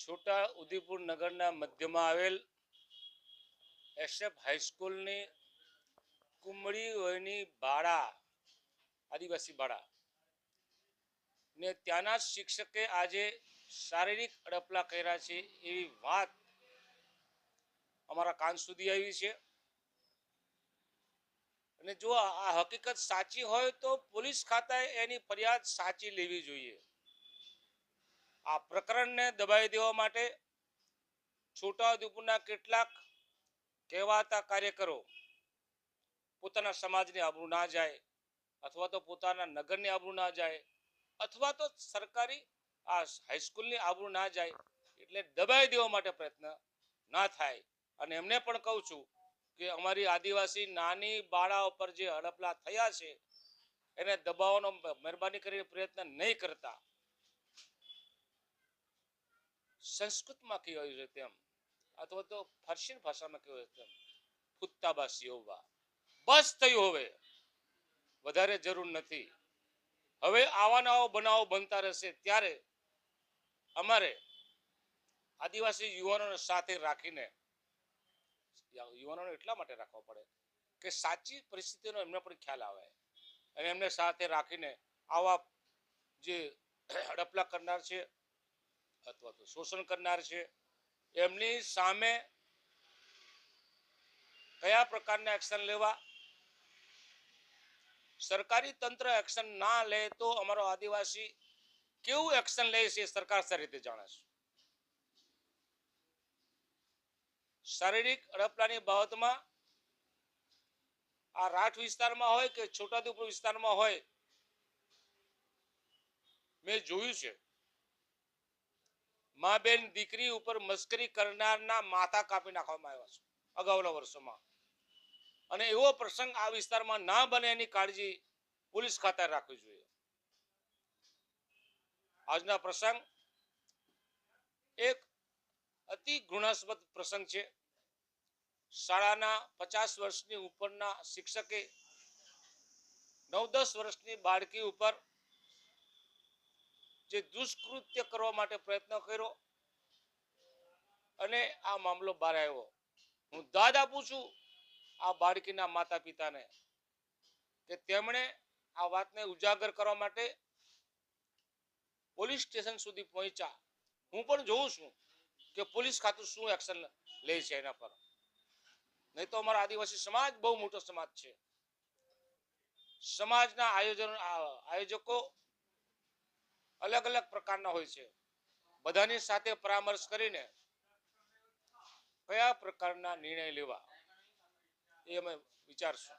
છોટા ઉદેપુર નગરના મધ્યમાં આવેલ એસએફ હાઈસ્કૂલની કુમળી વયની બાળા, આદિવાસી બાળા. ને ત્યાંના શિક્ષકે આજે શારીરિક અડપલા કર્યા છે એવી વાત અમારા કાન સુધી આવી છે. અને જો આ હકીકત સાચી હોય તો પોલીસ ખાતાએ એની ફરિયાદ સાચી લેવી જોઈએ. આ પ્રકરણને દબાવી દેવા માટે છોટાઉદેપુરના કેટલાક કહેવાતા કાર્યકરો પોતાના સમાજની આબરૂ ના જાય, અથવા તો પોતાના નગરની આબરૂ ના જાય, અથવા તો સરકારી આ હાઈસ્કૂલની આબરૂ ના જાય, એટલે દબાવી દેવા માટે પ્રયત્ન ના થાય. અને એમને પણ કહું છું કે અમારી આદિવાસી નાની બાળા ઉપર જે હડપલા થયા છે, એને દબાવવાનો મહેરબાની કરીને પ્રયત્ન નહીં કરતા. સંસ્કૃતમાં કહેવાયું છે તેમ? અથવા તો ફરસી ભાષામાં કહેવાય છે તેમ? ફુત્તાબાસી હોવા બસ થયું હવે. વધારે જરૂર નથી. હવે આવા નવા બનાવો બનતા રહેશે ત્યારે અમારે આદિવાસી યુવાનોને સાથે રાખીને, યુવાનોને એટલા માટે રાખવા પડે કે સાચી પરિસ્થિતિનો એમને પણ ખ્યાલ આવે. અને એમને સાથે રાખીને આવા જે હડપલા કરનાર છે અથવા તો શોષણ કરનાર છે. એમની સામે કયા પ્રકારના એક્શન લેવા? સરકારી તંત્ર એક્શન ના લે તો અમારો આદિવાસી કેવું એક્શન લે છે સરકાર સારી રીતે જાણે છે. શારીરિક હડપલાની બાબતમાં આ રાઠ વિસ્તારમાં હોય કે છોટાઉદેપુર વિસ્તારમાં હોય, મેં જોયું છે. મા બેન દીકરી ઉપર મસ્કરી કરનારના માથા કાપી નાખવામાં આવ્યા છે, અગાઉના વર્ષોમાં. અને એવો પ્રસંગ આ વિસ્તારમાં ના બને એની કાળજી પોલીસ ખાતા રાખવી જોઈએ. આજના પ્રસંગ એક અતિ ઘૃણાસ્પદ પ્રસંગ છે. શાળાના પચાસ વર્ષની ઉપરના શિક્ષકે નવ દસ વર્ષની બાળકી ઉપર જે દુષ્કૃત્ય કરવા માટે પ્રયત્ન કર્યો અને આ મામલો બહાર આવ્યો. હું દાદ આપું આ બાળકીના માતા પિતાને કે તેમણે આ વાતને ઉજાગર કરવા માટે પોલીસ સ્ટેશન સુધી પહોંચ્યા. હું પણ જોઉં છું કે પોલીસ ખાતું શું એક્શન લે છે એના પર. નહીં તો અમારા આદિવાસી સમાજ બહુ મોટો સમાજ છે. સમાજના આયોજન આયોજકો અલગ અલગ પ્રકારના હોય છે. બધાની સાથે પરામર્શ કરીને કયા પ્રકારના નિર્ણય લેવા એ અમે વિચારશું.